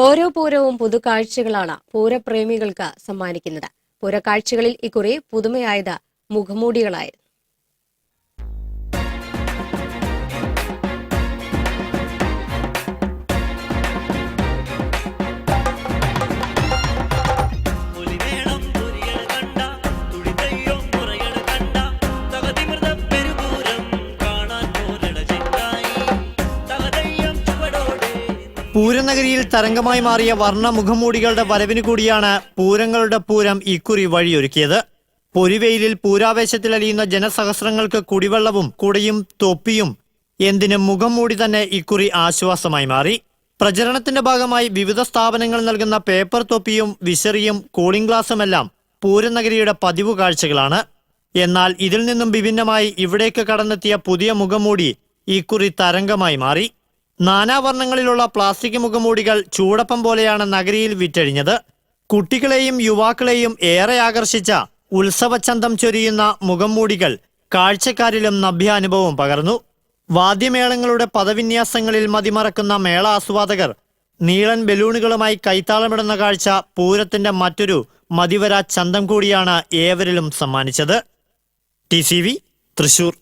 ഓരോ പൂരവും പുതുകാഴ്ചകളാണ് പൂരപ്രേമികൾക്ക് സമ്മാനിക്കുന്നത്. പൂരക്കാഴ്ചകളിൽ ഇക്കുറി പുതുമയായത് മുഖമൂടികളായിരുന്നു പൂരനഗരിയിൽ തരംഗമായി മാറിയ വർണ മുഖംമൂടികളുടെ വരവിനു കൂടിയാണ് പൂരങ്ങളുടെ പൂരം ഇക്കുറി വഴിയൊരുക്കിയത്. പൊരിവെയിലിൽ പൂരാവേശത്തിലലിയുന്ന ജനസഹസ്രങ്ങൾക്ക് കുടിവെള്ളവും കുടയും തൊപ്പിയും എന്തിനും മുഖം മൂടി തന്നെ ഇക്കുറി ആശ്വാസമായി മാറി. പ്രചരണത്തിന്റെ ഭാഗമായി വിവിധ സ്ഥാപനങ്ങൾ നൽകുന്ന പേപ്പർ തൊപ്പിയും വിശറിയും കൂളിംഗ് ഗ്ലാസുമെല്ലാം പൂരനഗരിയുടെ പതിവ് കാഴ്ചകളാണ്. എന്നാൽ ഇതിൽ നിന്നും വിഭിന്നമായി ഇവിടേക്ക് കടന്നെത്തിയ പുതിയ മുഖംമൂടി ഇക്കുറി തരംഗമായി മാറി. നാനാവർണങ്ങളിലുള്ള പ്ലാസ്റ്റിക് മുഖമൂടികൾ ചൂടപ്പം പോലെയാണ് നഗരിയിൽ വിറ്റഴിഞ്ഞത്. കുട്ടികളെയും യുവാക്കളെയും ഏറെ ആകർഷിച്ച ഉത്സവചന്തം ചൊരിയുന്ന മുഖംമൂടികൾ കാഴ്ചക്കാരിലും നഭ്യാനുഭവം പകർന്നു. വാദ്യമേളങ്ങളുടെ പദവിന്യാസങ്ങളിൽ മതിമറക്കുന്ന മേള ആസ്വാദകർ നീളൻ ബലൂണുകളുമായി കൈത്താളമിടുന്ന കാഴ്ച പൂരത്തിന്റെ മറ്റൊരു മതിവര ചന്തം കൂടിയാണ് ഏവരിലും സമ്മാനിച്ചത്. ടി തൃശൂർ.